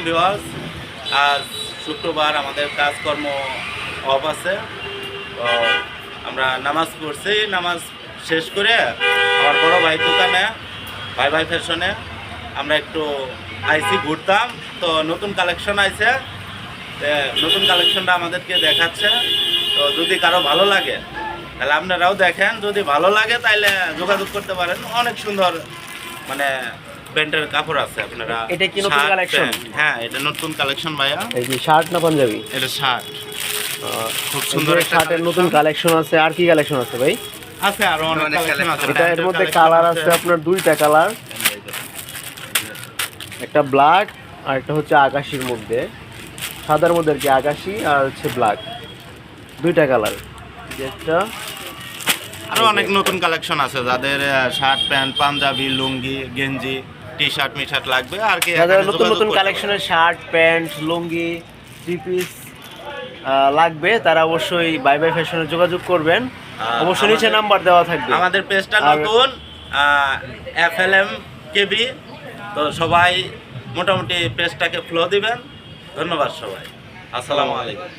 আলাইকুম বিওয়াস আজ শুক্রবার আমাদের কাজকর্ম অফ আছে। তো আমরা নামাজ পড়ছি। নামাজ শেষ করে আমার বড় ভাই দোকানে, ভাই ভাই ফ্যাশনে আমরা একটু আইসি ঘুরতাম। তো নতুন কালেকশন আইছে। নতুন কালেকশনটা আমাদেরকে দেখাচ্ছে। তো যদি কারও ভালো লাগে, তাহলে আপনারাও দেখেন। যদি ভালো লাগে তাহলে যোগাযোগ করতে পারেন। অনেক সুন্দর মানে প্যান্টের কাপড় আছে আপনারা এটা কি নতুন? প্যান্ট। হ্যাঁ এটা নতুন কালেকশন ভাইয়া। এই যে শার্ট না পাঞ্জাবি? এটা শার্ট। খুব সুন্দর শার্টের নতুন কালেকশন আছে আর কি কালেকশন আছে ভাই? আছে আরও অনেক অনেক কালেকশন আছে। এটা এর মধ্যে কালার আছে। আপনার দুইটা কালার একটা ব্ল্যাক আর একটা হচ্ছে আকাশির মধ্যে। সাদার মধ্যে আর কি আকাশি আর হচ্ছে ব্ল্যাক দুইটা কালার একটা। আরও অনেক নতুন কালেকশন আছে যাদের শার্ট প্যান্ট পাঞ্জাবি লুঙ্গি গেঞ্জি। টি শার্ট মি শার্ট লাগবে আর কি নতুন নতুন কালেকশনের shirt pant lungi three piece লাগবে। তারা অবশ্যই বাই বাই ফ্যাশনে যোগাযোগ করবেন। অবশ্যই নিচে নাম্বার দেওয়া থাকবে। আমাদের পেজটা নতুন এফ এল এম কেবি তো সবাই মোটামুটি পেজটাকে ফ্লো দিবেন। ধন্যবাদ সবাই। আসসালামু আলাইকুম।